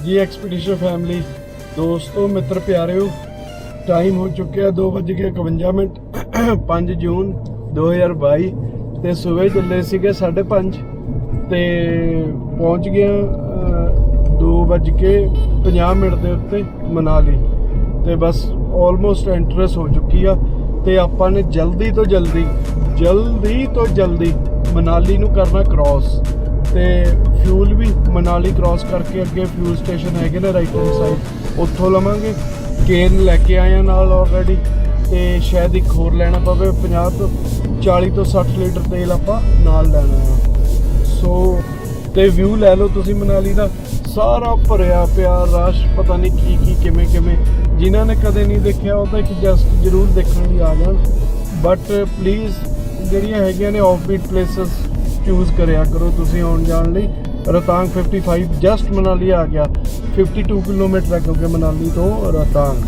ਹਾਂਜੀ ਐਕਸਪੀਡੀਸ਼ਨ ਫੈਮਿਲੀ ਦੋਸਤੋ, ਮਿੱਤਰ ਪਿਆਰਿਓ ਟਾਈਮ ਹੋ ਚੁੱਕਿਆ 2:51 ਮਿੰਟ 5 ਜੂਨ 2022 ਤੇ ਸਵੇਰ ਚੱਲੇ ਸੀਗੇ 5:30 ਤੇ ਪਹੁੰਚ ਗਿਆ 2:50 ਮਿੰਟ ਦੇ ਉੱਤੇ ਮਨਾਲੀ। ਤੇ ਬਸ ਆਲਮੋਸਟ ਐਂਟਰਸ ਹੋ ਚੁੱਕੀ ਆ ਤੇ ਆਪਾਂ ਨੇ ਜਲਦੀ ਤੋਂ ਜਲਦੀ ਜਲਦੀ ਤੋਂ ਜਲਦੀ ਮਨਾਲੀ ਨੂੰ ਕਰਨਾ ਕ੍ਰਾਸ ਤੇ ਫਿਊਲ ਵੀ ਮਨਾਲੀ ਕ੍ਰਾਸ ਕਰਕੇ ਅੱਗੇ ਫਿਊਲ ਸਟੇਸ਼ਨ ਹੈਗੇ ਨੇ ਰਾਈਟ ਹੈਂਡ ਸਾਈਡ ਉੱਥੋਂ ਲਵਾਂਗੇ। ਕੇਨ ਲੈ ਕੇ ਆਏ ਆ ਨਾਲ ਆਲਰੇਡੀ ਤੇ ਸ਼ਾਇਦ ਇੱਕ ਹੋਰ ਲੈਣਾ ਪਵੇ 50 ਤੋਂ 40 ਤੋਂ 60 ਲੀਟਰ ਤੇਲ ਆਪਾਂ ਨਾਲ ਲੈਣਾ ਆ। ਸੋ ਤੇ ਵਿਊ ਲੈ ਲਓ ਤੁਸੀਂ ਮਨਾਲੀ ਦਾ। ਸਾਰਾ ਭਰਿਆ ਪਿਆ, ਰਸ਼ ਪਤਾ ਨਹੀਂ ਕੀ ਕੀ, ਕਿਵੇਂ ਕਿਵੇਂ। ਜਿਨ੍ਹਾਂ ਨੇ ਕਦੇ ਨਹੀਂ ਦੇਖਿਆ, ਉਹ ਤਾਂ ਇੱਕ ਜਸਟ ਜ਼ਰੂਰ ਦੇਖਣ ਲਈ ਆ ਜਾਣ। ਬਟ ਪਲੀਜ਼ ਜਿਹੜੀਆਂ ਹੈਗੀਆਂ ਨੇ ਆਫ ਬੀਟ ਪਲੇਸਸ ਚੂਜ਼ ਕਰਿਆ ਕਰੋ ਤੁਸੀਂ ਆਉਣ ਜਾਣ ਲਈ। ਰਤਾਂਗ 55 ਜਸਟ ਮਨਾਲੀ ਆ ਗਿਆ। 52 ਕਿਲੋਮੀਟਰ ਹੈ ਕਿਉਂਕਿ ਮਨਾਲੀ ਤੋਂ ਰਤਾਂਗ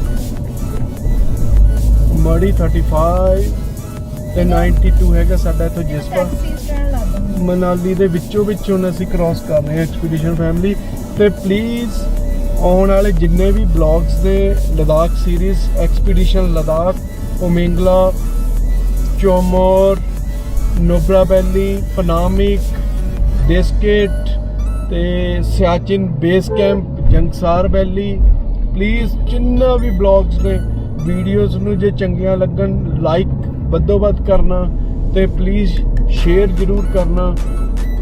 ਮੜੀ 35 ਤੇ 92 ਹੈਗਾ ਸਾਡਾ ਇੱਥੋਂ ਜਿਸਪਾ ਦੋ ਮਨਾਲੀ ਦੇ ਵਿੱਚੋਂ ਵਿੱਚ ਹੁਣ ਅਸੀਂ ਕ੍ਰਾਸ ਕਰ ਰਹੇ ਹਾਂ ਐਕਸਪੀਡੀਸ਼ਨ ਫੈਮਿਲੀ ਤੇ ਪਲੀਜ਼ ਆਉਣ ਵਾਲੇ ਜਿੰਨੇ ਵੀ ਬਲੌਗਸ ਨੇ Ladakh series expedition Ladakh Umling La Chumur Nubra valley Panamik Diskit ਤੇ Siachen base camp, Jangsar valley please ਜਿੰਨਾ ਵੀ ਬਲੌਗਸ ਨੇ ਵੀਡੀਓਜ਼ ਨੂੰ ਜੇ ਚੰਗੀਆਂ ਲੱਗਣ ਲਾਈਕ ਵੱਧੋ ਵੱਧ ਕਰਨਾ ਤੇ ਪਲੀਜ਼ ਸ਼ੇਅਰ ਜ਼ਰੂਰ ਕਰਨਾ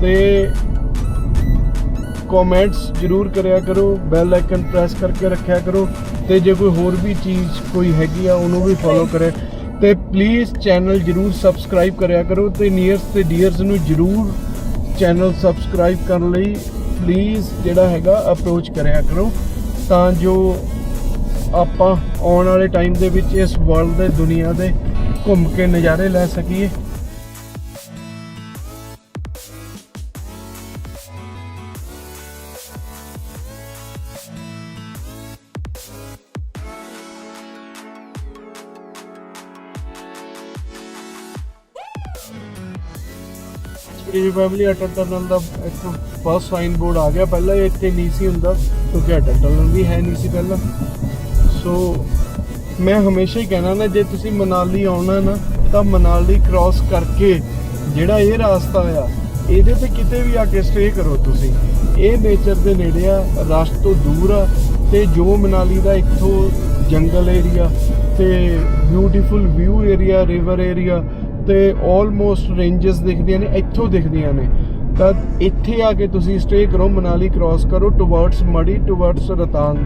ਤੇ ਕਮੈਂਟਸ ਜ਼ਰੂਰ ਕਰਿਆ ਕਰੋ ਬੈਲ ਆਈਕਨ ਪ੍ਰੈਸ ਕਰਕੇ ਰੱਖਿਆ ਕਰੋ ਤੇ ਜੇ ਕੋਈ ਹੋਰ ਵੀ ਚੀਜ਼ ਕੋਈ ਹੈਗੀ ਆ, ਉਹਨੂੰ ਵੀ ਫੋਲੋ ਕਰੇ। ਤੇ ਪਲੀਜ਼ ਚੈਨਲ ਜ਼ਰੂਰ ਸਬਸਕ੍ਰਾਈਬ ਕਰਿਆ ਕਰੋ ਤੇ ਨੀਅਰਸ ਤੇ ਡੀਅਰਸ ਨੂੰ ਜ਼ਰੂਰ ਚੈਨਲ ਸਬਸਕ੍ਰਾਈਬ ਕਰਨ ਲਈ ਪਲੀਜ਼ ਜਿਹੜਾ ਹੈਗਾ ਅਪਰੋਚ ਕਰਿਆ ਕਰੋ ਤਾਂ ਜੋ ਆਪਾਂ ਆਉਣ ਵਾਲੇ ਟਾਈਮ ਦੇ ਵਿੱਚ ਇਸ ਵਰਲਡ ਦੇ ਦੁਨੀਆ ਦੇ ਘੁੰਮ ਕੇ ਨਜ਼ਾਰੇ ਲੈ ਸਕੀਏ। ਇਹ ਫੈਮਿਲੀ ਅਟਲ ਟਨਲ ਦਾ ਇੱਕ ਫਸਟ ਸਾਈਨ ਬੋਰਡ ਆ ਗਿਆ। ਪਹਿਲਾਂ ਇਹ ਇੱਥੇ ਨਹੀਂ ਸੀ ਹੁੰਦਾ, ਕਿਉਂਕਿ ਅਟਲ ਟਨਲ ਵੀ ਹੈ ਨਹੀਂ ਸੀ ਪਹਿਲਾਂ। ਸੋ ਮੈਂ ਹਮੇਸ਼ਾ ਹੀ ਕਹਿਣਾ ਨਾ, ਜੇ ਤੁਸੀਂ ਮਨਾਲੀ ਆਉਣਾ ਨਾ, ਤਾਂ ਮਨਾਲੀ ਕ੍ਰਾਸ ਕਰਕੇ ਜਿਹੜਾ ਇਹ ਰਾਸਤਾ ਆ, ਇਹਦੇ ਤੇ ਕਿਤੇ ਵੀ ਆ ਕੇ ਸਟੇ ਕਰੋ ਤੁਸੀਂ। ਇਹ ਨੇਚਰ ਦੇ ਨੇੜੇ ਆ ਰਸ਼ ਤੋਂ ਦੂਰ ਆ, ਤੇ ਜੋ ਮਨਾਲੀ ਦਾ ਇੱਥੋਂ ਜੰਗਲ ਏਰੀਆ ਤੇ beautiful view area river area ਤੇ ਆਲਮੋਸਟ ਰੇਂਜਸ ਦਿਖਦੀਆਂ ਨੇ, ਇੱਥੋਂ ਦਿਖਦੀਆਂ ਨੇ। ਤਾਂ ਇੱਥੇ ਆ ਕੇ ਤੁਸੀਂ ਸਟੇ ਕਰੋ, ਮਨਾਲੀ ਕ੍ਰਾਸ ਕਰੋ ਟੁਵਰਡਸ ਮੜੀ ਟੁਵਰਡਸ ਰਤਾਂਗ।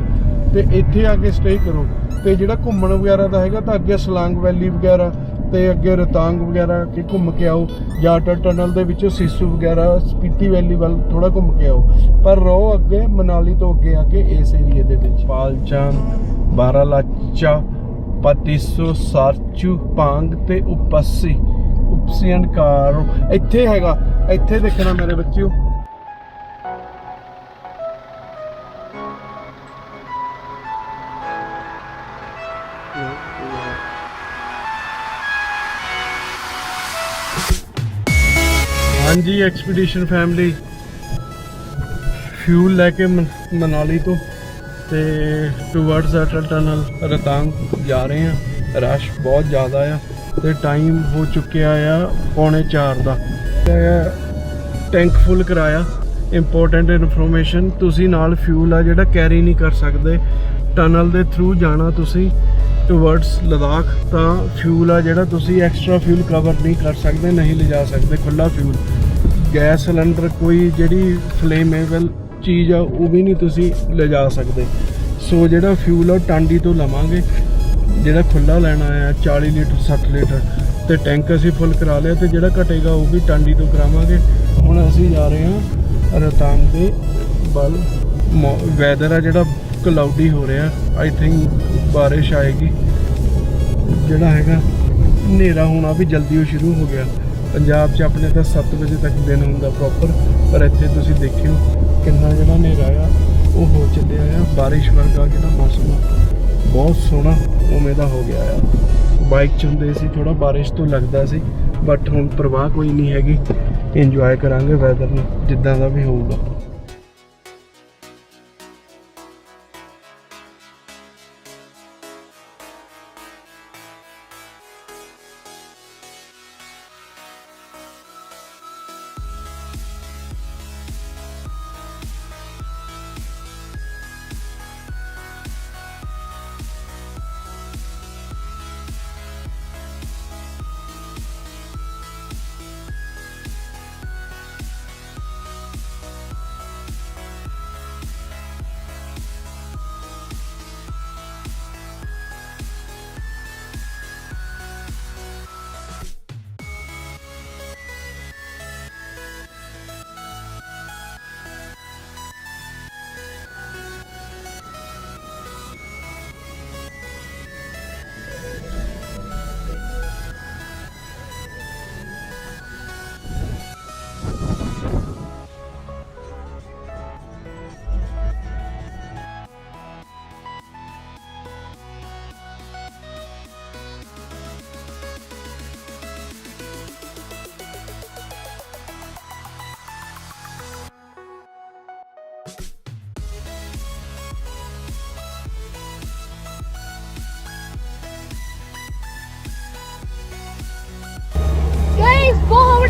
ਤੇ ਇੱਥੇ ਆ ਕੇ ਸਟੇ ਕਰੋ। ਤੇ ਜਿਹੜਾ ਘੁੰਮਣ ਵਗੈਰਾ ਦਾ ਹੈਗਾ, ਤਾਂ ਅੱਗੇ ਸਲਾਂਗ ਵੈਲੀ ਵਗੈਰਾ, ਤੇ ਅੱਗੇ ਰਤਾਂਗ ਵਗੈਰਾ ਕਿ ਘੁੰਮ ਕੇ ਆਓ। ਜਾਂ ਅਟਲ ਟਨਲ ਦੇ ਵਿੱਚੋਂ ਸਿਸੂ ਵਗੈਰਾ, ਸਪੀਤੀ ਵੈਲੀ ਵੱਲ ਥੋੜਾ ਘੁੰਮ ਕੇ ਆਓ। ਪਰ ਰਹੋ ਅੱਗੇ, ਮਨਾਲੀ ਤੋਂ ਅੱਗੇ ਆ ਕੇ ਇਸ ਏਰੀਏ ਦੇ ਵਿੱਚ। ਪਾਲਚਾਨ ਬਾਰਾਲਾਚਾ, ਪਤਿਸੋ, ਸਾਰਚੂ, ਪਾਂਗ ਤੇ ਉਪਸੀ। ਉਪਸੀ ਐਂਡ ਕਾਰੋ ਇੱਥੇ ਹੈਗਾ। ਇੱਥੇ ਦੇਖਣਾ ਮੇਰੇ ਬੱਚਿਓ। ਹਾਂਜੀ ਐਕਸਪੀਡੀਸ਼ਨ ਫੈਮਿਲੀ ਫਿਊਲ ਲੈ ਕੇ ਮਨਾਲੀ ਤੋਂ। ਤੇ ਟੁਵਰਡਸ ਅਟਲ ਟਨਲ ਰਤਾਂਗ ਜਾ ਰਹੇ ਆ ਰਸ਼ ਬਹੁਤ ਜ਼ਿਆਦਾ ਆ। ਤੇ ਟਾਈਮ ਹੋ ਚੁੱਕਿਆ ਆ ਪੌਣੇ 4 ਦਾ। ਤੇ ਟੈਂਕ ਫੁੱਲ ਕਰਾਇਆ। ਇੰਪੋਰਟੈਂਟ ਇਨਫੋਰਮੇਸ਼ਨ ਤੁਸੀਂ ਨਾਲ ਫਿਊਲ ਆ ਜਿਹੜਾ ਕੈਰੀ ਨਹੀਂ ਕਰ ਸਕਦੇ। ਟਨਲ ਦੇ ਥਰੂ ਜਾਣਾ ਤੁਸੀਂ ਟੁਵਰਡਸ ਲਦਾਖ ਤਾਂ ਫਿਊਲ ਆ ਜਿਹੜਾ ਤੁਸੀਂ ਐਕਸਟਰਾ ਫਿਊਲ ਕਵਰ ਨਹੀਂ ਕਰ ਸਕਦੇ, ਨਹੀਂ ਲਿਜਾ ਸਕਦੇ ਖੁੱਲਾ ਫਿਊਲ ਗੈਸ ਸਿਲੰਡਰ ਕੋਈ ਜਿਹੜੀ ਫਲੇਮੇਬਲ ਚੀਜ਼ ਆ, ਉਹ ਵੀ ਨਹੀਂ ਤੁਸੀਂ ਲਿਜਾ ਸਕਦੇ। ਸੋ ਜਿਹੜਾ ਫਿਊਲ ਆ ਉਹ ਟਾਂਡੀ ਤੋਂ ਲਵਾਂਗੇ। ਜਿਹੜਾ ਖੁੱਲਾ ਲੈਣਾ ਆ 40 ਲੀਟਰ 60 ਲੀਟਰ, ਤੇ ਟੈਂਕ ਅਸੀਂ ਫੁੱਲ ਕਰਾ ਲਿਆ ਤੇ ਜਿਹੜਾ ਘਟੇਗਾ ਉਹ ਵੀ ਟਾਂਡੀ ਤੋਂ ਕਰਾਵਾਂਗੇ। ਹੁਣ ਅਸੀਂ ਜਾ ਰਹੇ ਹਾਂ ਰਤਾਂਗ ਦੇ ਵੱਲ। ਵੈਦਰ ਆ ਜਿਹੜਾ ਕਲਾਉਡੀ ਹੋ ਰਿਹਾ ਆਈ ਥਿੰਕ ਬਾਰਿਸ਼ ਆਏਗੀ। ਜਿਹੜਾ ਹੈਗਾ, ਹਨੇਰਾ ਹੋਣਾ ਵੀ ਜਲਦੀ ਉਹ ਸ਼ੁਰੂ ਹੋ ਗਿਆ। ਪੰਜਾਬ 'ਚ ਆਪਣੇ ਤਾਂ 7 ਵਜੇ ਤੱਕ ਦਿਨ ਹੁੰਦਾ ਪ੍ਰੋਪਰ ਪਰ ਇੱਥੇ ਤੁਸੀਂ ਦੇਖਿਓ ਕਿੰਨਾ ਜਿਹੜਾ ਹਨੇਰਾ ਆ, ਉਹ ਹੋ ਚੱਲਿਆ ਆ। ਬਾਰਿਸ਼ ਵਰਗਾ ਜਿਹੜਾ ਮੌਸਮ ਆ। ਬਹੁਤ ਸੋਹਣਾ ਉਵੇਂ ਦਾ ਹੋ ਗਿਆ ਆ। ਬਾਈਕ 'ਚ ਹੁੰਦੇ ਸੀ ਥੋੜਾ ਬਾਰਿਸ਼ ਤੋਂ ਲੱਗਦਾ ਸੀ ਬਟ ਹੁਣ ਪ੍ਰਵਾਹ ਕੋਈ ਨਹੀਂ ਹੈਗੀ। ਇੰਜੋਏ ਕਰਾਂਗੇ ਵੈਦਰ ਨੂੰ, ਜਿੱਦਾਂ ਦਾ ਵੀ ਹੋਊਗਾ।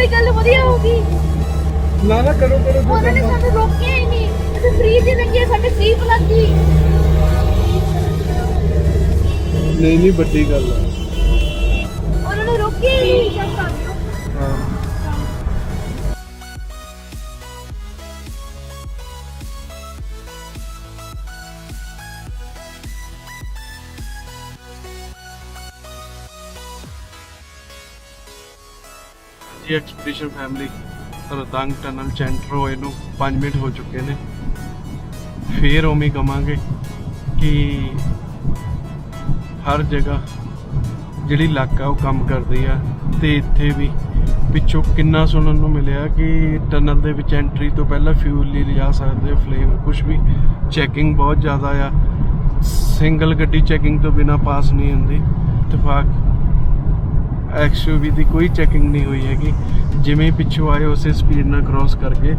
ਵਾਲੀ ਗੱਲ ਵਧੀਆ ਹੋ ਗਈ ਨਾ ਨਾ ਕਰੋ ਕਰੋ ਜੋ ਉਹਨਾਂ ਨੇ ਕਰਨਾ। ਸਾਨੂੰ ਰੋਕਿਆ ਹੀ ਨਹੀਂ। ਅਸੀਂ ਫ੍ਰੀ ਚ ਲੱਗੇ ਸਾਡੇ ਸੀਪ ਲੱਗੀ ਨਹੀਂ ਨਹੀਂ ਵੱਡੀ ਗੱਲ ਆ। ਜੀ ਐਕਸਪੀਡੀਸ਼ਨ ਫੈਮਿਲੀ ਰਤੰਗ ਟਨਲ ਚੈਂਟਰ ਹੋਏ ਨੂੰ 5 ਮਿੰਟ ਹੋ ਚੁੱਕੇ ਨੇ। ਫੇਰ ਉਵੇਂ ਹੀ ਕਵਾਂਗੇ ਕਿ ਹਰ ਜਗ੍ਹਾ ਜਿਹੜੀ ਇਲਾਕਾ ਉਹ ਕੰਮ ਕਰਦੀ ਆ ਤੇ ਇੱਥੇ ਵੀ ਪਿੱਛੋਂ ਕਿੰਨਾ ਸੁਣਨ ਨੂੰ ਮਿਲਿਆ ਕਿ ਟਨਲ ਦੇ ਵਿੱਚ ਐਂਟਰੀ ਤੋਂ ਪਹਿਲਾਂ ਫਿਊਲ ਨਹੀਂ ਲਿਜਾ ਸਕਦੇ ਫਲੇਮ ਕੁਝ ਵੀ ਚੈਕਿੰਗ ਬਹੁਤ ਜ਼ਿਆਦਾ ਆ। ਸਿੰਗਲ ਗੱਡੀ ਚੈਕਿੰਗ ਤੋਂ ਬਿਨਾ ਪਾਸ ਨਹੀਂ ਹੁੰਦੀ। ਇਤਫਾਕ ਐਕਸਯੂਵੀ ਦੀ ਕੋਈ ਚੈਕਿੰਗ ਨਹੀਂ ਹੋਈ ਹੈਗੀ। ਜਿਵੇਂ ਪਿੱਛੋਂ ਆਏ, ਉਸੇ ਸਪੀਡ ਨਾਲ ਕ੍ਰਾਸ ਕਰਕੇ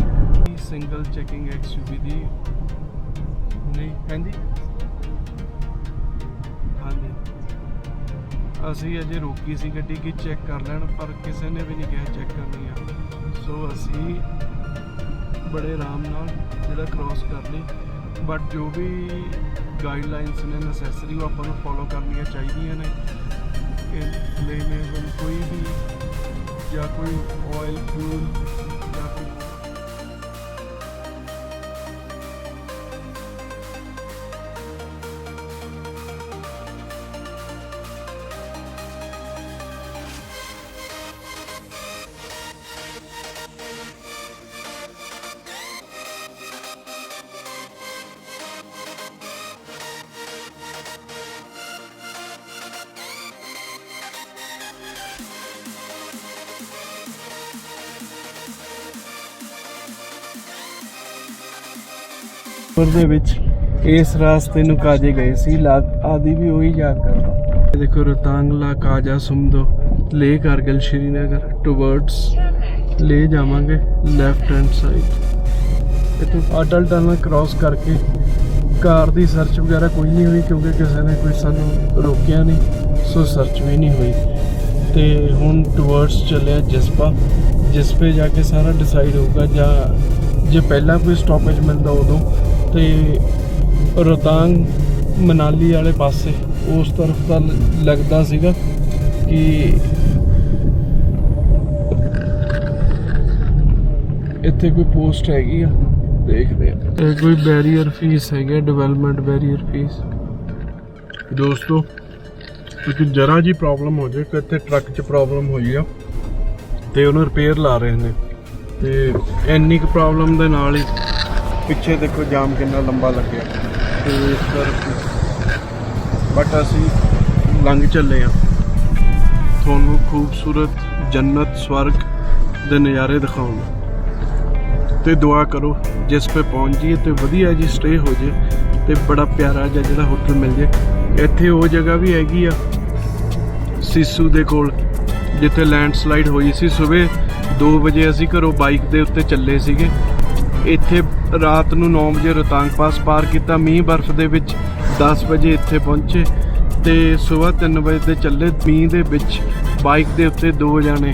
ਸਿੰਗਲ ਚੈਕਿੰਗ ਐਕਸਯੂਵੀ ਦੀ ਨਹੀਂ ਕਹਿੰਦੀ ਹਾਂਜੀ। ਅਸੀਂ ਅਜੇ ਰੋਕੀ ਸੀ ਗੱਡੀ ਕਿ ਚੈੱਕ ਕਰ ਲੈਣ, ਪਰ ਕਿਸੇ ਨੇ ਵੀ ਨਹੀਂ ਕਿਹਾ ਚੈੱਕ ਕਰਨੀ ਆ। ਸੋ ਅਸੀਂ ਬੜੇ ਆਰਾਮ ਨਾਲ ਜਿਹੜਾ ਕ੍ਰਾਸ ਕਰ ਲਈ। ਬਟ ਜੋ ਵੀ ਗਾਈਡਲਾਈਨਸ ਨੇ ਨੈਸੈਸਰੀ ਉਹ ਆਪਾਂ ਨੂੰ ਫੋਲੋ ਕਰਨੀਆਂ ਚਾਹੀਦੀਆਂ ਨੇ। ਕਿ ਕੋਈ ਵੀ ਜਾਂ ਕੋਈ ਆਇਲ ਫਿਊਲ ਪਰ ਦੇ ਵਿੱਚ ਇਸ ਰਾਸਤੇ ਨੂੰ ਕਾਜੇ ਗਏ ਸੀ। ਲਾ ਆਦੀ ਵੀ ਉਹੀ ਯਾਦ ਕਰਦਾ। ਦੇਖੋ ਰਤਾਂਗਲਾ ਕਾਜਾ ਸੁਮਦੋ। ਲੇ ਕਾਰਗਿਲ ਸ਼੍ਰੀਨਗਰ ਟੁਵਰਡਸ ਲੈ ਜਾਵਾਂਗੇ ਲੈਫਟ ਹੈਂਡ ਸਾਈਡ ਇਤੋਂ ਅਟਲ ਟਨਲ ਕ੍ਰਾਸ ਕਰਕੇ ਕਾਰ ਦੀ ਸਰਚ ਵਗੈਰਾ ਕੋਈ ਨਹੀਂ ਹੋਈ ਕਿਉਂਕਿ ਕਿਸੇ ਨੇ ਕੋਈ ਸਾਨੂੰ ਰੋਕਿਆ ਨਹੀਂ, ਸੋ ਸਰਚ ਵੀ ਨਹੀਂ ਹੋਈ। ਤੇ ਹੁਣ ਟੁਵਰਡਸ ਚੱਲਿਆ ਜਸਪਾ। ਜਿਸਪੇ ਜਾ ਕੇ ਸਾਰਾ ਡਿਸਾਈਡ ਹੋਊਗਾ ਜਾਂ ਜੇ ਪਹਿਲਾਂ ਕੋਈ ਸਟਾਪੇਜ ਮਿਲਦਾ ਉਦੋਂ। ਤੇ ਰੋਤਾਂਗ ਮਨਾਲੀ ਵਾਲੇ ਪਾਸੇ ਉਸ ਤਰਫ ਤਾਂ ਲੱਗਦਾ ਸੀਗਾ ਕਿ ਇੱਥੇ ਕੋਈ ਪੋਸਟ ਹੈਗੀ ਆ ਦੇਖਦੇ ਆ। ਇਹ ਕੋਈ ਬੈਰੀਅਰ ਫੀਸ ਹੈਗਾ ਡਿਵੈਲਪਮੈਂਟ ਬੈਰੀਅਰ ਫੀਸ ਦੋਸਤੋ ਕਿਉਂਕਿ ਜਰਾ ਜੀ ਪ੍ਰੋਬਲਮ ਹੋ ਜਾਏ ਕਿ ਇੱਥੇ ਟਰੱਕ 'ਚ ਪ੍ਰੋਬਲਮ ਹੋਈ ਆ ਤੇ ਉਹਨੂੰ ਰਿਪੇਅਰ ਲਾ ਰਹੇ ਨੇ। ਤੇ ਇੰਨੀ ਕੁ ਪ੍ਰੋਬਲਮ ਦੇ ਨਾਲ ਹੀ ਪਿੱਛੇ ਦੇਖੋ ਜਾਮ ਕਿੰਨਾ ਲੰਬਾ ਲੱਗਿਆ। ਤੇ ਇਸ ਕਰਕੇ ਬਟ ਅਸੀਂ ਲੰਘ ਚੱਲੇ ਆ ਤੁਹਾਨੂੰ ਖੂਬਸੂਰਤ ਜੰਨਤ ਸਵਰਗ ਦੇ ਨਜ਼ਾਰੇ ਦਿਖਾਉਣ। ਤੇ ਦੁਆ ਕਰੋ, ਜਿਸ ਪੇ ਪਹੁੰਚ ਜਾਈਏ ਤੇ ਵਧੀਆ ਜੀ ਸਟੇ ਹੋ ਜੇ ਤੇ ਬੜਾ ਪਿਆਰਾ ਜਿਹਾ ਜਿਹੜਾ ਹੋਟਲ ਮਿਲ ਜੇ ਇੱਥੇ ਉਹ ਜਗ੍ਹਾ ਵੀ ਹੈਗੀ ਆ ਸਿਸੂ ਦੇ ਕੋਲ, ਜਿੱਥੇ ਲੈਂਡਸਲਾਈਡ ਹੋਈ ਸੀ। ਸਵੇਰ 2 ਵਜੇ ਅਸੀਂ ਘਰੋਂ ਬਾਈਕ ਦੇ ਉੱਤੇ ਚੱਲੇ ਸੀਗੇ। ਇੱਥੇ ਰਾਤ ਨੂੰ 9 ਵਜੇ ਰੋਹਤਾਂਗ ਪਾਸ ਪਾਰ ਕੀਤਾ। ਮੀਂਹ ਬਰਫ਼ ਦੇ ਵਿੱਚ 10 ਵਜੇ ਇੱਥੇ ਪਹੁੰਚੇ ਤੇ ਸਵੇਰ 3 ਵਜੇ ਦੇ ਚੱਲੇ ਮੀਂਹ ਦੇ ਵਿੱਚ ਬਾਈਕ ਦੇ ਉੱਤੇ ਦੋ ਜਾਣੇ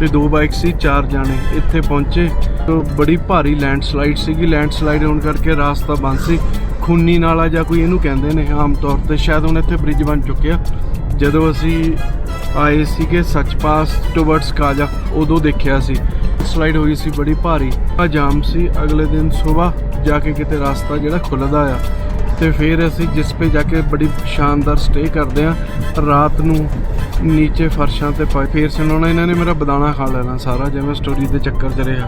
ਤੇ ਦੋ ਬਾਈਕ ਸੀ, ਚਾਰ ਜਾਣੇ ਇੱਥੇ ਪਹੁੰਚੇ। ਤੇ ਬੜੀ ਭਾਰੀ ਲੈਂਡਸਲਾਈਡ ਸੀਗੀ। ਲੈਂਡਸਲਾਈਡ ਹੋਣ ਕਰਕੇ ਰਾਸਤਾ ਬੰਦ ਸੀ। ਖੂਨੀ ਨਾਲਾ ਜਾਂ ਕੋਈ ਇਹਨੂੰ ਕਹਿੰਦੇ ਨੇ ਆਮ ਤੌਰ ਤੇ। ਸ਼ਾਇਦ ਹੁਣ ਇੱਥੇ ਬ੍ਰਿਜ ਬਣ ਚੁੱਕਿਆ। ਜਦੋਂ ਅਸੀਂ ਆਏ ਸੀਗੇ ਸੱਚ ਪਾਸ ਟੁਵਰਡਸ ਕਾਜਾ, ਉਦੋਂ ਦੇਖਿਆ ਸੀ। ਸਲਾਈਡ ਹੋਈ ਸੀ, ਬੜੀ ਭਾਰੀ। ਆ ਜਾਮ ਸੀ, ਅਗਲੇ ਦਿਨ ਸਵੇਰ ਜਾ ਕੇ ਕਿਤੇ ਰਸਤਾ ਜਿਹੜਾ ਖੁੱਲਦਾ ਆ। ਤੇ ਫਿਰ ਅਸੀਂ ਜਿਸ ਪੇ ਜਾ ਕੇ ਬੜੀ ਸ਼ਾਨਦਾਰ ਸਟੇ ਕਰਦੇ ਆ, ਰਾਤ ਨੂੰ ਨੀਚੇ ਫਰਸ਼ਾਂ ਤੇ ਪਏ ਫੇਰ ਸੁਣਾਉਣਾ, ਇਹਨਾਂ ਨੇ ਮੇਰਾ ਬਦਾਣਾ ਖਾ ਲੈਣਾ ਸਾਰਾ, ਜਿਵੇਂ ਸਟੋਰੀ ਦੇ ਚੱਕਰ 'ਚ ਰਿਹਾ।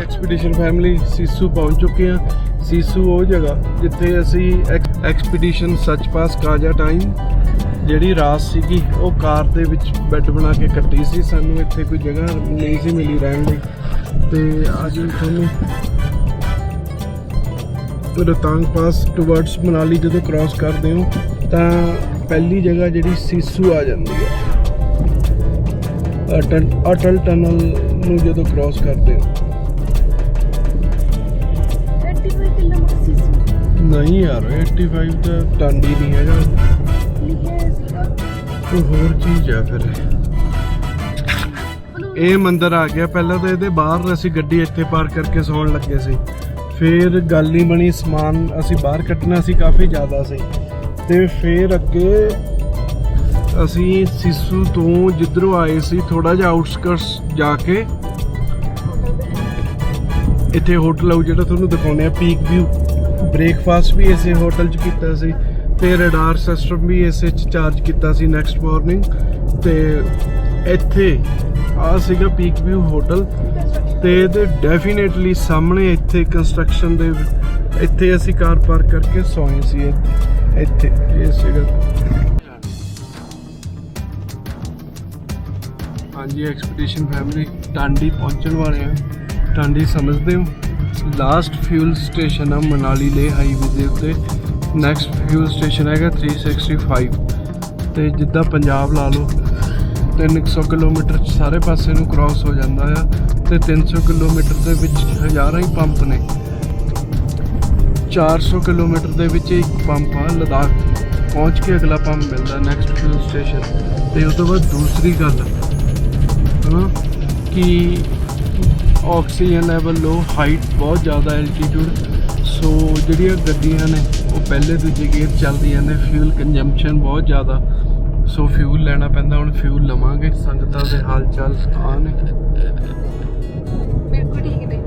ਐਕਸਪੀਡੀਸ਼ਨ ਫੈਮਿਲੀ ਸੀਸੂ ਪਹੁੰਚ ਚੁੱਕੇ ਆ। ਸੀਸੂ ਉਹ ਜਗ੍ਹਾ ਜਿੱਥੇ ਅਸੀਂ ਐਕਸਪੀਡੀਸ਼ਨ ਸੱਚ ਪਾਸ ਕਾਜਾ ਟਾਈਮ ਜਿਹੜੀ ਰਾਤ ਸੀਗੀ ਉਹ ਕਾਰ ਦੇ ਵਿੱਚ ਬੈੱਡ ਬਣਾ ਕੇ ਕੱਟੀ ਸੀ। ਸਾਨੂੰ ਇੱਥੇ ਕੋਈ ਜਗ੍ਹਾ ਨਹੀਂ ਸੀ ਮਿਲੀ ਰਹਿਣ ਲਈ। ਤੇ ਅੱਜ ਤੁਹਾਨੂੰ ਰੋਹਤਾਂਗ ਪਾਸ ਟੁਵਰਡਸ ਮਨਾਲੀ ਜਦੋਂ ਕ੍ਰਾਸ ਕਰਦੇ ਹੋ ਤਾਂ ਪਹਿਲੀ ਜਗ੍ਹਾ ਜਿਹੜੀ ਸੀਸੂ ਆ ਜਾਂਦੀ ਹੈ। ਅਟਲ ਅਟਲ ਟਨਲ ਨੂੰ ਜਦੋਂ ਕ੍ਰਾਸ ਕਰਦੇ ਹੋ। 35 ਕਿਲੋਮੀਟਰ ਸੀ ਨਹੀਂ ਯਾਰ 85 ਤਾਂ ਟਾਂਡੀ ਨਹੀਂ ਹੈਗਾ। ਕੋਈ ਹੋਰ ਚੀਜ਼ ਆ ਫਿਰ। ਇਹ ਮੰਦਿਰ ਆ ਗਿਆ। ਪਹਿਲਾਂ ਤਾਂ ਇਹਦੇ ਬਾਹਰ ਅਸੀਂ ਗੱਡੀ ਇੱਥੇ ਪਾਰਕ ਕਰਕੇ ਸੌਣ ਲੱਗੇ ਸੀ। ਫਿਰ ਗੱਲ ਨਹੀਂ ਬਣੀ ਸਮਾਨ ਅਸੀਂ ਬਾਹਰ ਕੱਢਣਾ ਸੀ, ਕਾਫੀ ਜ਼ਿਆਦਾ ਸੀ। ਤੇ ਫਿਰ ਅੱਗੇ ਅਸੀਂ ਸਿਸੂ ਤੋਂ ਜਿੱਧਰੋਂ ਆਏ ਸੀ ਥੋੜਾ ਜਿਹਾ ਆਊਟਸਕਰਟਸ ਜਾ ਕੇ ਇੱਥੇ ਹੋਟਲ ਆਉ ਜਿਹੜਾ ਤੁਹਾਨੂੰ ਦਿਖਾਉਂਦੇ ਆ ਪੀਕ ਵਿਊ ਬ੍ਰੇਕਫਾਸਟ ਵੀ ਇਸੇ ਹੋਟਲ 'ਚ ਕੀਤਾ ਸੀ। ਤੇ ਰਡਾਰ ਸਿਸਟਮ ਵੀ ਇਸੇ 'ਚ ਚਾਰਜ ਕੀਤਾ ਸੀ ਨੈਕਸਟ ਮਾਰਨਿੰਗ ਤੇ ਇੱਥੇ ਆ ਸੀਗਾ ਪੀਕ ਵਿਊ ਹੋਟਲ ਤੇ ਇਹਦੇ ਡੈਫੀਨੇਟਲੀ ਸਾਹਮਣੇ ਇੱਥੇ ਕੰਸਟਰਕਸ਼ਨ ਦੇ ਇੱਥੇ ਅਸੀਂ ਕਾਰ ਪਾਰਕ ਕਰਕੇ ਸੌਏ ਸੀ ਇੱਥੇ ਇੱਥੇ, ਇਹ ਸੀਗਾ। ਹਾਂਜੀ ਐਕਸਪੀਡੀਸ਼ਨ ਫੈਮਿਲੀ ਟਾਂਡੀ ਪਹੁੰਚਣ ਵਾਲੇ ਆ ਟਾਂਡੀ ਸਮਝਦੇ ਹੋ? ਲਾਸਟ ਫਿਊਲ ਸਟੇਸ਼ਨ ਆ ਮਨਾਲੀ ਲੇ ਹਾਈਵੇ ਦੇ ਉੱਤੇ। ਨੈਕਸਟ ਫਿਊਲ ਸਟੇਸ਼ਨ ਹੈਗਾ 365 ਤੇ ਜਿੱਦਾਂ ਪੰਜਾਬ ਲਾ ਲਓ 300 ਕਿਲੋਮੀਟਰ ਚ ਸਾਰੇ ਪਾਸੇ ਨੂੰ ਕ੍ਰਾਸ ਹੋ ਜਾਂਦਾ ਆ, ਤੇ 300 ਕਿਲੋਮੀਟਰ ਦੇ ਵਿੱਚ ਹਜ਼ਾਰਾਂ ਹੀ ਪੰਪ ਨੇ। 400 ਕਿਲੋਮੀਟਰ ਦੇ ਵਿੱਚ ਇੱਕ ਪੰਪ ਆ ਲਦਾਖ। ਪਹੁੰਚ ਕੇ ਅਗਲਾ ਪੰਪ ਮਿਲਦਾ ਨੈਕਸਟ ਫਿਊਲ ਸਟੇਸ਼ਨ ਤੇ ਉਸ ਤੋਂ ਬਾਅਦ ਦੂਸਰੀ ਗੱਲ, ਹਨਾ, ਕਿ ਆਕਸੀਜਨ ਲੈਵਲ ਲੋ ਹਾਈਟ ਬਹੁਤ ਜ਼ਿਆਦਾ ਐਲਟੀਟਿਊਡ ਸੋ ਜਿਹੜੀਆਂ ਗੱਡੀਆਂ ਨੇ ਉਹ ਪਹਿਲੇ ਦੂਜੇ ਗੇਅਰ ਚੱਲਦੀਆਂ ਨੇ ਫਿਊਲ ਕੰਜ਼ੰਪਸ਼ਨ ਬਹੁਤ ਜ਼ਿਆਦਾ। ਸੋ ਫਿਊਲ ਲੈਣਾ ਪੈਂਦਾ ਹੁਣ ਫਿਊਲ ਲਵਾਂਗੇ ਸੰਗਤਾਂ ਦੇ ਹਾਲ ਚਾਲ ਆ ਨੇ। ਬਿਲਕੁਲ ਠੀਕ ਨੇ।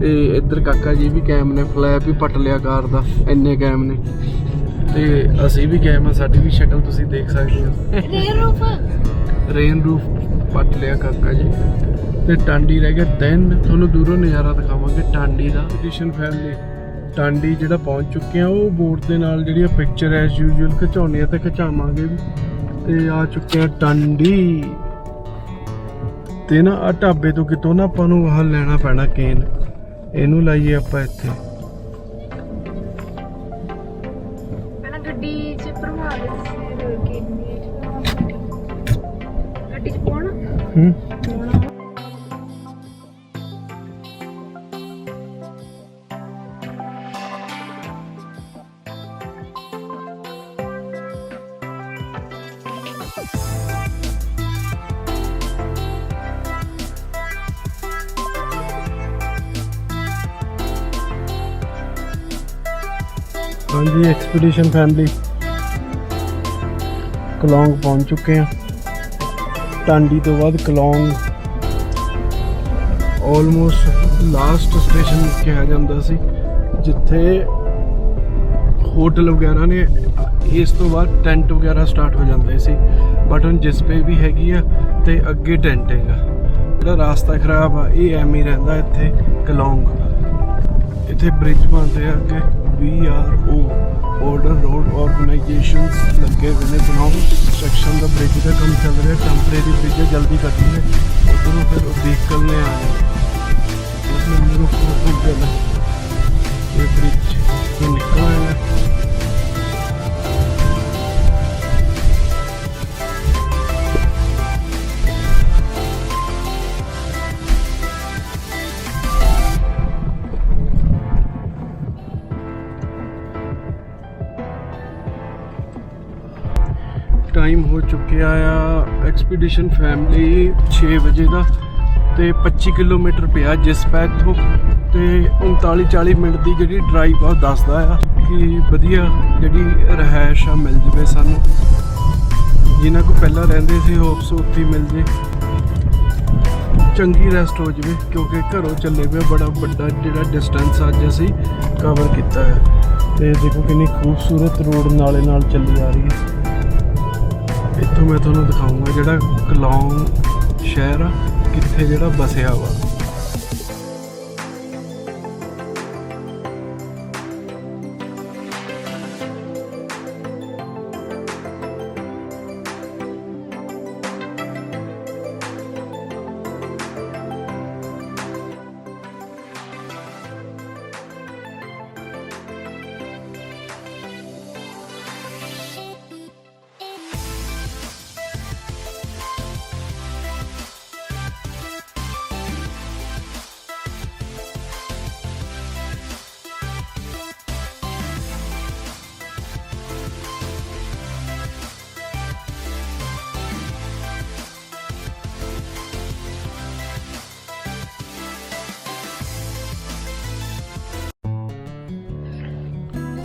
ਤੇ ਇੱਧਰ ਕਾਕਾ ਜੀ ਵੀ ਕੈਮ ਨੇ ਫਲੈਪ ਹੀ ਪਟ ਲਿਆ ਕਾਰ ਦਾ ਇੰਨੇ ਕੈਮ ਨੇ। ਤੇ ਅਸੀਂ ਵੀ ਕੈਮ ਆ ਸਾਡੀ ਵੀ ਸ਼ਕਲ ਤੁਸੀਂ ਦੇਖ ਸਕਦੇ ਹੋ। ਰੇਅਰ ਰੂਫ ਰੇਨ ਰੂਫ ਪੱਟ ਲਿਆ ਕਾਕਾ ਜੀ। ਤੇ ਟਾਂਡੀ ਰਹਿ ਗਿਆ ਦੈਨ ਤੁਹਾਨੂੰ ਦੂਰੋਂ ਨਜ਼ਾਰਾ ਦਿਖਾਵਾਂਗੇ ਟਾਂਡੀ ਦਾ। ਐਡੀਸ਼ਨ ਫੈਮਿਲੀ ਟਾਂਡੀ ਜਿਹੜਾ ਪਹੁੰਚ ਚੁੱਕੇ ਆ ਉਹ ਬੋਰਡ ਦੇ ਨਾਲ ਜਿਹੜੀਆਂ ਪਿਕਚਰ ਐਸ ਯੂਜੂਅਲ ਖਿਚਾਉਣੀ ਆ ਤੇ ਖਿਚਾਵਾਂਗੇ ਵੀ। ਤੇ ਆ ਚੁੱਕੇ ਆ ਟਾਂਡੀ। ਤੇ ਨਾ ਆ ਢਾਬੇ ਤੋਂ ਕਿਤੋਂ ਨਾ ਆਪਾਂ ਨੂੰ ਆਹ ਲੈਣਾ ਪੈਣਾ ਕੇਨ ਇਹਨੂੰ ਲਾਈਏ ਆਪਾਂ ਇੱਥੇ। ਪਹਿਲਾਂ ਗੱਡੀ 'ਚ ਭਰਵਾ ਦੇ ਫਿਰ ਕੇ ਗੱਡੀ 'ਚ ਪਾਉਣਾ? ਹੂੰ। ਹਾਂਜੀ ਐਕਸਪੀਡੀਸ਼ਨ ਫੈਮਿਲੀ ਕਲੌਂਗ ਪਹੁੰਚ ਚੁੱਕੇ ਹਾਂ। ਟਾਂਡੀ ਤੋਂ ਬਾਅਦ ਕਲੌਂਗ ਆਲਮੋਸਟ ਲਾਸਟ ਸਟੇਸ਼ਨ ਕਿਹਾ ਜਾਂਦਾ ਸੀ, ਜਿੱਥੇ ਹੋਟਲ ਵਗੈਰਾ ਨੇ, ਇਸ ਤੋਂ ਬਾਅਦ ਟੈਂਟ ਵਗੈਰਾ ਸਟਾਰਟ ਹੋ ਜਾਂਦੇ ਸੀ। ਬਟ ਹੁਣ ਜਿਸ ਪੇ ਵੀ ਹੈਗੀ ਆ, ਤੇ ਅੱਗੇ ਟੈਂਟ ਹੈਗਾ। ਜਿਹੜਾ ਰਾਸਤਾ ਖਰਾਬ ਆ, ਇਹ ਐਵੇਂ ਰਹਿੰਦਾ ਇੱਥੇ ਕਲੌਂਗ ਇੱਥੇ ਬ੍ਰਿਜ ਬਣਦੇ ਆ ਅੱਗੇ BRO ਬਾਰਡਰ ਰੋਡ ਆਰਗੇਨਾਈਜੇਸ਼ਨਸ ਲੱਗੇ ਹੋਏ ਨੇ ਬਣਾਉਣ ਕੰਸਟਰਕਸ਼ਨ ਦਾ ਬ੍ਰਿਜ ਦਾ ਕੰਮ ਚੱਲ ਰਿਹਾ ਟੈਂਪਰੇਰੀ ਬ੍ਰਿਜ ਹੈ ਜਲਦੀ ਕਰਨੀ ਹੈ ਉਧਰੋਂ ਫਿਰ ਵਹੀਕਲ ਨੇ ਆਣਾ ਉਸ ਨੂੰ ਮੇਰੇ ਕੋਲ ਗੱਲ ਇਹ ਬ੍ਰਿਜ ਤੋਂ ਨਿਕਲ ਆਇਆ ਚੁੱਕਿਆ ਆ ਐਕਸਪੀਡੀਸ਼ਨ ਫੈਮਿਲੀ 6 ਵਜੇ ਦਾ ਤੇ 25 ਕਿਲੋਮੀਟਰ ਪਿਆ ਜਿਸ ਜਸਪੈਤ ਤੋਂ ਤੇ 39 40 ਮਿੰਟ ਦੀ ਜਿਹੜੀ ਡਰਾਈਵ ਆ ਦੱਸਦਾ ਆ ਕਿ ਵਧੀਆ ਜਿਹੜੀ ਰਹਿائش ਆ ਮਿਲ ਜਵੇ ਸਾਨੂੰ। ਜਿਨ੍ਹਾਂ ਕੋ ਪਹਿਲਾਂ ਰਹਿੰਦੇ ਸੀ, ਹੋਪਸ ਉੱਥੇ ਮਿਲ ਜੇ। ਚੰਗੀ ਰੈਸਟ ਹੋ ਜਵੇ, ਕਿਉਂਕਿ ਘਰੋਂ ਚੱਲੇ ਵੇ ਬੜਾ ਵੱਡਾ ਜਿਹੜਾ ਡਿਸਟੈਂਸ ਅੱਜ ਅਸੀਂ ਕਵਰ ਕੀਤਾ ਹੈ ਤੇ ਦੇਖੋ ਕਿੰਨੀ ਖੂਬਸੂਰਤ ਰੋਡ ਨਾਲੇ ਨਾਲ ਚੱਲੀ ਆ ਰਹੀ ਹੈ ਇੱਥੋਂ ਮੈਂ ਤੁਹਾਨੂੰ ਦਿਖਾਉਂਗਾ ਜਿਹੜਾ ਕਲੌਂਗ ਸ਼ਹਿਰ ਆ ਕਿੱਥੇ ਜਿਹੜਾ ਬਸਿਆ ਵਾ।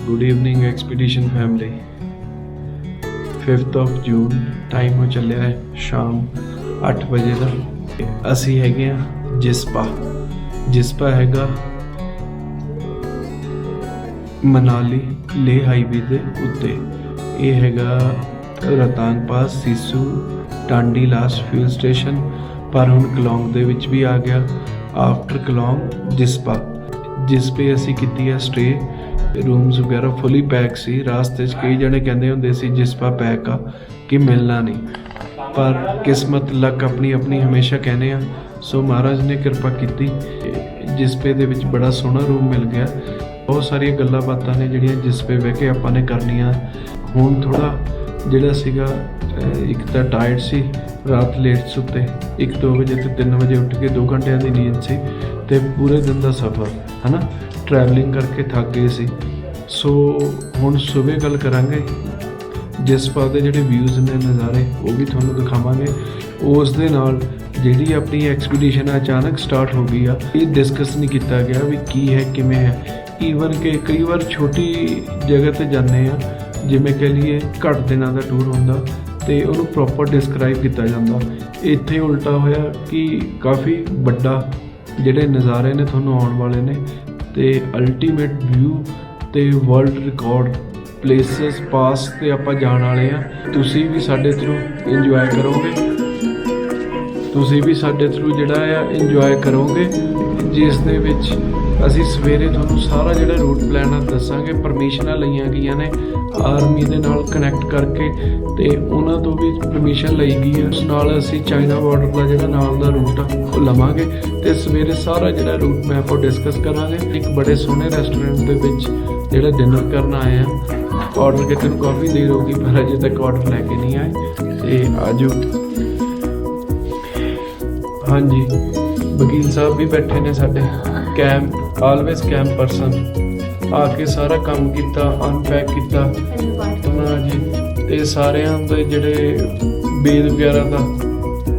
Good evening expedition family 5th of June time ਹੋ ਚੱਲਿਆ ਹੈ, ਸ਼ਾਮ 8 ਵਜੇ ਦਾ। ਅਸੀਂ ਹੈਗੇ ਆ ਜਿਸਪਾ। ਜਿਸਪਾ ਹੈਗਾ ਮਨਾਲੀ ਲੇ ਹਾਈਵੇ ਦੇ ਉੱਤੇ। ਇਹ ਹੈਗਾ Rohtang pass, Sissu, Tandi last fuel station ਪਰ ਹੁਣ ਕਲੌਂਗ ਦੇ ਵਿੱਚ ਵੀ ਆ ਗਿਆ। ਆਫਟਰ ਕਲੌਂਗ, ਜਿਸਪਾ। ਜਿਸਪੇ ਅਸੀਂ ਕੀਤੀ ਹੈ ਸਟੇ ਰੂਮਸ ਵਗੈਰਾ ਫੁੱਲੀ ਪੈਕ ਸੀ। ਰਾਸਤੇ 'ਚ ਕਈ ਜਣੇ ਕਹਿੰਦੇ ਹੁੰਦੇ ਸੀ ਜਿਸਪਾ ਪੈਕ ਆ, ਕਿ ਮਿਲਣਾ ਨਹੀਂ। ਪਰ ਕਿਸਮਤ ਲੱਕ ਆਪਣੀ ਆਪਣੀ ਹਮੇਸ਼ਾ ਕਹਿੰਦੇ ਆ। ਸੋ ਮਹਾਰਾਜ ਨੇ ਕਿਰਪਾ ਕੀਤੀ। ਜਿਸਪੇ ਦੇ ਵਿੱਚ ਬੜਾ ਸੋਹਣਾ ਰੂਮ ਮਿਲ ਗਿਆ। ਬਹੁਤ ਸਾਰੀਆਂ ਗੱਲਾਂ ਬਾਤਾਂ ਨੇ ਜਿਹੜੀਆਂ ਜਿਸਪੇ ਬਹਿ ਕੇ ਆਪਾਂ ਨੇ ਕਰਨੀਆਂ। ਹੁਣ ਥੋੜਾ ਜਿਹੜਾ ਸੀਗਾ ਇੱਕ ਤਾਂ ਟਾਇਰਡ ਸੀ, ਰਾਤ ਲੇਟ ਸੁੱਤੇ 1-2 ਵਜੇ ਤੇ 3 ਵਜੇ ਉੱਠ ਕੇ 2 ਘੰਟਿਆਂ ਦੀ ਨੀਂਦ ਸੀ ਤੇ ਪੂਰੇ ਦਿਨ ਦਾ ਸਫ਼ਰ, ਹਨਾ? ਟਰੈਵਲਿੰਗ ਕਰਕੇ ਥੱਕ ਗਏ ਸੀ। ਸੋ ਹੁਣ ਸਵੇਰ ਗੱਲ ਕਰਾਂਗੇ। ਜਿਸ ਪਾਸ ਦੇ ਜਿਹੜੇ ਵਿਊਜ਼ ਨੇ ਨਜ਼ਾਰੇ, ਉਹ ਵੀ ਤੁਹਾਨੂੰ ਦਿਖਾਵਾਂਗੇ। ਉਸ ਦੇ ਨਾਲ ਜਿਹੜੀ ਆਪਣੀ ਐਕਸਪੀਡੀਸ਼ਨ ਅਚਾਨਕ ਸਟਾਰਟ ਹੋ ਗਈ ਆ, ਇਹ ਡਿਸਕਸ ਨਹੀਂ ਕੀਤਾ ਗਿਆ ਵੀ ਕੀ ਹੈ, ਕਿਵੇਂ ਹੈ। ਈਵਨ ਕਿ ਕਈ ਵਾਰ ਛੋਟੀ ਜਗ੍ਹਾ ਤੇ ਜਾਂਦੇ ਆ, ਜਿਵੇਂ ਕਹ ਲਈਏ ਘੱਟ ਦਿਨਾਂ ਦਾ ਟੂਰ ਹੁੰਦਾ ਤੇ ਉਹਨੂੰ ਪ੍ਰੋਪਰ ਡਿਸਕ੍ਰਾਈਬ ਕੀਤਾ ਜਾਂਦਾ। ਇੱਥੇ ਉਲਟਾ ਹੋਇਆ ਕਿ ਕਾਫੀ ਵੱਡਾ ਜਿਹੜੇ ਨਜ਼ਾਰੇ ਨੇ ਤੁਹਾਨੂੰ ਆਉਣ ਵਾਲੇ ਨੇ ਤੇ ਅਲਟੀਮੇਟ ਵਿਊ ਤੇ ਵਰਲਡ ਰਿਕਾਰਡ ਪਲੇਸਸ ਪਾਸ ਤੇ ਆਪਾਂ ਜਾਣ ਵਾਲੇ ਆ ਤੁਸੀਂ ਵੀ ਸਾਡੇ ਥਰੂ ਇੰਜੋਏ ਕਰੋਗੇ। ਤੁਸੀਂ ਵੀ ਸਾਡੇ ਥਰੂ ਜਿਹੜਾ ਆ ਇੰਜੋਏ ਕਰੋਗੇ। ਜਿਸ ਦੇ ਵਿੱਚ ਅਸੀਂ ਸਵੇਰੇ ਤੁਹਾਨੂੰ ਸਾਰਾ ਜਿਹੜਾ ਰੂਟ ਪਲਾਨ ਆ ਦੱਸਾਂਗੇ ਪਰਮਿਸ਼ਨਾਂ ਲਈਆਂ ਗਈਆਂ ਨੇ ਆਰਮੀ ਦੇ ਨਾਲ ਕਨੈਕਟ ਕਰਕੇ ਤੇ ਉਹਨਾਂ ਤੋਂ ਵੀ ਪਰਮਿਸ਼ਨ ਲਈ ਗਈ ਹੈ ਉਸ ਨਾਲ ਅਸੀਂ ਚਾਈਨਾ ਬਾਰਡਰ ਦਾ ਜਿਹੜਾ ਨਾਲ ਦਾ ਰੂਟ ਆ, ਉਹ ਲਵਾਂਗੇ ਤੇ ਸਵੇਰੇ ਸਾਰਾ ਜਿਹੜਾ ਰੂਟ ਮੈਪ ਉਹ ਡਿਸਕਸ ਕਰਾਂਗੇ। ਇੱਕ ਬੜੇ ਸੋਹਣੇ ਰੈਸਟੋਰੈਂਟ ਦੇ ਵਿੱਚ ਜਿਹੜਾ ਡਿਨਰ ਕਰਨ ਆਏ ਆ। ਆਰਡਰ ਕੀਤੇ ਨੂੰ ਕਾਫੀ ਦੇਰ ਹੋ ਗਈ, ਪਰ ਅਜੇ ਤੱਕ ਆਰਡਰ ਲੈ ਕੇ ਨਹੀਂ ਆਏ। ਤੇ ਆਜੋ। ਹਾਂਜੀ। ਵਕੀਲ ਸਾਹਿਬ ਵੀ ਬੈਠੇ ਨੇ ਸਾਡੇ। ਕੈਮ ਆਲਵੇਸ ਕੈਮ ਪਰਸਨ ਆ ਕੇ ਸਾਰਾ ਕੰਮ ਕੀਤਾ ਅਨਪੈਕ ਕੀਤਾ। ਉਹਨਾਂ ਜੀ ਤੇ ਸਾਰਿਆਂ ਦੇ ਜਿਹੜੇ ਬੇਦ ਵਗੈਰਾ ਦਾ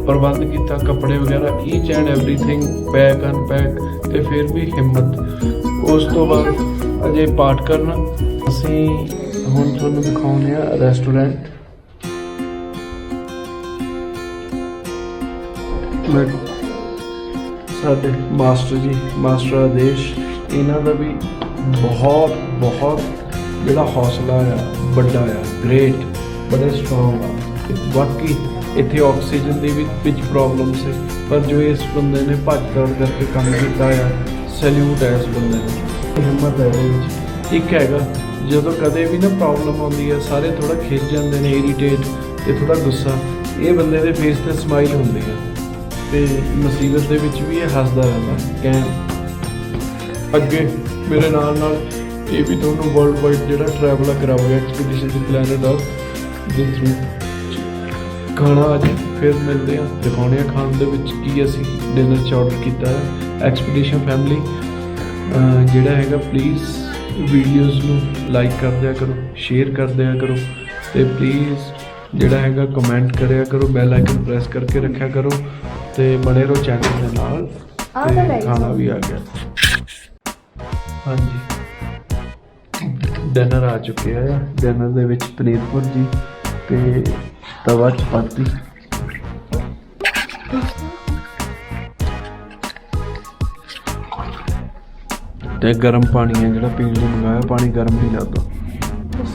ਪ੍ਰਬੰਧ ਕੀਤਾ, ਕੱਪੜੇ ਵਗੈਰਾ each and everything pack unpack ਤੇ ਫਿਰ ਵੀ ਹਿੰਮਤ। ਉਸ ਤੋਂ ਬਾਅਦ ਅਜੇ ਪਾਠ ਕਰਨਾ। ਅਸੀਂ ਹੁਣ ਤੁਹਾਨੂੰ ਦਿਖਾਉਂਦੇ ਆ ਰੈਸਟੋਰੈਂਟ ਮੈਂ ਸਾਡੇ ਮਾਸਟਰ ਜੀ ਮਾਸਟਰ ਆਦੇਸ਼ ਇਹਨਾਂ ਦਾ ਵੀ ਬਹੁਤ ਬਹੁਤ ਜਿਹੜਾ ਹੌਸਲਾ ਆ ਵੱਡਾ ਆ ਗ੍ਰੇਟ ਬੜੇ ਸਟਰੋਂਗ ਆ। ਬਾਕੀ ਇੱਥੇ ਆਕਸੀਜਨ ਦੀ ਵੀ ਵਿੱਚ ਪ੍ਰੋਬਲਮ ਸੀ ਪਰ ਜੋ ਇਸ ਬੰਦੇ ਨੇ ਭੱਜ ਦੌੜ ਕਰਕੇ ਕੰਮ ਕੀਤਾ ਆ ਸੈਲੂਟ ਹੈ ਇਸ ਬੰਦੇ ਨੂੰ। ਹਿੰਮਤ ਹੈ ਇਹਦੇ ਵਿੱਚ। ਇੱਕ ਹੈਗਾ ਜਦੋਂ ਕਦੇ ਵੀ ਨਾ ਪ੍ਰੋਬਲਮ ਆਉਂਦੀ ਹੈ ਸਾਰੇ ਥੋੜਾ ਖਿੱਚ ਜਾਂਦੇ ਨੇ ਇਰੀਟੇਟ ਤੇ ਥੋੜਾ ਗੁੱਸਾ ਇਹ ਬੰਦੇ ਦੇ ਫੇਸ ਤੇ ਸਮਾਈਲ ਹੁੰਦੀ ਹੈ ਤੇ ਮੁਸੀਬਤ ਦੇ ਵਿੱਚ ਵੀ ਇਹ ਹੱਸਦਾ ਰਹਿੰਦਾ। ਕਹਿ ਅੱਗੇ ਮੇਰੇ ਨਾਲ ਨਾਲ ਇਹ ਵੀ ਤੁਹਾਨੂੰ ਵਰਲਡ ਵਾਈਡ ਜਿਹੜਾ ਟਰੈਵਲ ਕਰਾਵੇਗਾ ਐਕਸਪੀਡੀਸ਼ਨ ਦੀ ਪਲੈਨਟ ਅਰਥ ਜਿਸ ਥਰੂ ਖਾਣਾ ਅੱਜ ਫਿਰ ਮਿਲਦੇ ਆ। ਦਿਖਾਉਣੇ ਆ ਖਾਣ ਦੇ ਵਿੱਚ ਕੀ ਅਸੀਂ ਡਿਨਰ ਚ ਆਰਡਰ ਕੀਤਾ ਹੈ। ਐਕਸਪੀਡੀਸ਼ਨ ਫੈਮਿਲੀ ਜਿਹੜਾ ਹੈਗਾ ਪਲੀਜ਼ ਵੀਡੀਓਜ਼ ਨੂੰ ਲਾਈਕ ਕਰ ਦਿਆ ਕਰੋ ਸ਼ੇਅਰ ਕਰ ਦਿਆ ਕਰੋ ਤੇ ਪਲੀਜ਼ ਜਿਹੜਾ ਹੈਗਾ ਕਮੈਂਟ ਕਰਿਆ ਕਰੋ ਬੈਲ ਆਈਕਨ ਪ੍ਰੈਸ ਕਰਕੇ ਰੱਖਿਆ ਕਰੋ। ਤੇ ਬਣੇ ਰਹੋ ਚੈਨਲ ਦੇ ਨਾਲ ਆਹ ਤਾਂ ਲੈ ਖਾਣਾ ਵੀ ਆ ਗਿਆ। ਹਾਂਜੀ। ਡਿਨਰ ਆ ਚੁੱਕਿਆ ਹੈ ਡਿਨਰ ਦੇ ਵਿੱਚ ਪਨੀਰ ਭੁਰਜੀ ਤੇ ਤਵਾ ਚਪਾਤੀ ਤੇ ਗਰਮ ਪਾਣੀ ਹੈ ਜਿਹੜਾ ਪੀਣ ਲਈ ਮੰਗਾਇਆ ਪਾਣੀ ਗਰਮ ਨਹੀਂ ਲੱਗਦਾ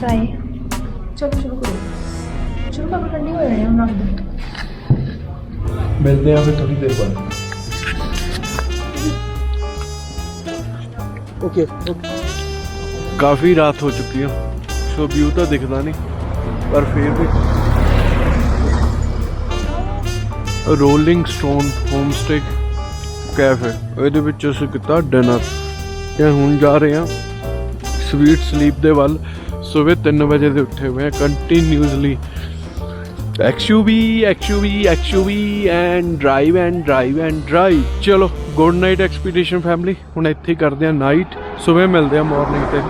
ਹੈ ਚਲੋ ਸ਼ੁਰੂ ਕਰੋ ਸ਼ੁਰੂ ਕਰੋ ਠੰਡੀ ਹੋ ਜਾਣੀ ਉਹਨਾਂ ਦੀ ਮਿਲਦੇ ਆ ਫਿਰ ਥੋੜੀ ਦੇਰ ਬਾਅਦ। ਓਕੇ ਕਾਫੀ ਰਾਤ ਹੋ ਚੁੱਕੀ ਆ ਸੋ ਵਿਊ ਤਾਂ ਦਿਖਦਾ ਨਹੀਂ ਪਰ ਫਿਰ ਵੀ। ਰੋਲਿੰਗ ਸਟੋਨ ਹੋਮਸਟੇ ਕੈਫੇ ਇਹਦੇ ਵਿੱਚ ਅਸੀਂ ਕੀਤਾ ਡਿਨਰ ਤੇ ਹੁਣ ਜਾ ਰਹੇ ਹਾਂ ਸਵੀਟ ਸਲੀਪ ਦੇ ਵੱਲ। ਸਵੇਰ 3 ਵਜੇ ਦੇ ਉੱਠੇ ਹੋਏ ਆ continuously XUV XUV XUV and drive and drive and drive ਚਲੋ ਗੁੱਡ ਨਾਈਟ ਐਕਸਪੀਡੀਸ਼ਨ ਫੈਮਿਲੀ ਹੁਣ ਇੱਥੇ ਕਰਦੇ ਆ ਨਾਈਟ ਸਵੇਰ ਮਿਲਦੇ ਆ ਮਾਰਨਿੰਗ ਤੇ।